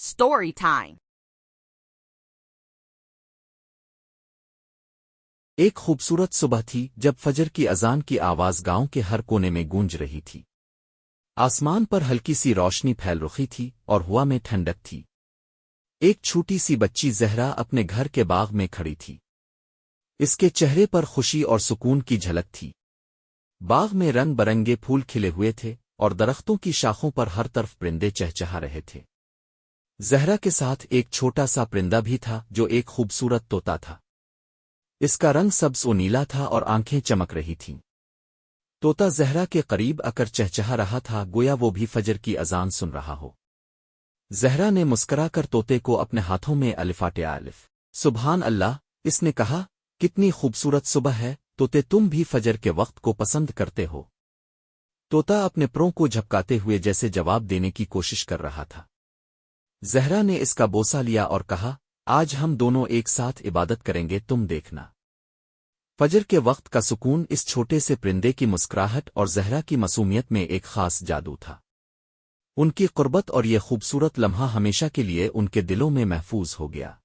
Story time. एक खूबसूरत सुबह थी जब फजर की अजान की आवाज़ गाँव के हर कोने में गूंज रही थी। आसमान पर हल्की सी रोशनी फैल रुखी थी और हुआ में ठंडक थी। एक छोटी सी बच्ची जहरा अपने घर के बाग में खड़ी थी। इसके चेहरे पर खुशी और सुकून की झलक थी। बाग में रंग बरंगे फूल खिले हुए थे और दरख्तों की शाखों पर हर तरफ़ परिंदे चहचहा रहे थे। जहरा के साथ एक छोटा सा परिंदा भी था, जो एक खूबसूरत तोता था। इसका रंग सब्ज ओ नीला था और आँखें चमक रही थीं। तोता जहरा के करीब आकर चहचहा रहा था, गोया वो भी फजर की अजान सुन रहा हो। जहरा ने मुस्कराकर तोते को अपने हाथों में अलिफाटे आलिफ। सुबहान अल्लाह, इसने कहा, कितनी खूबसूरत सुबह है, तोते तुम भी फजर के वक्त को पसंद करते हो। तोता अपने प्रों को झपकाते हुए जैसे जवाब देने की कोशिश कर रहा था। जहरा ने इसका बोसा लिया और कहा, आज हम दोनों एक साथ इबादत करेंगे, तुम देखना। फजर के वक्त का सुकून इस छोटे से परिंदे की मुस्कुराहट और जहरा की मसूमियत में एक खास जादू था। उनकी कुर्बत और ये खूबसूरत लम्हा हमेशा के लिए उनके दिलों में महफूज हो गया।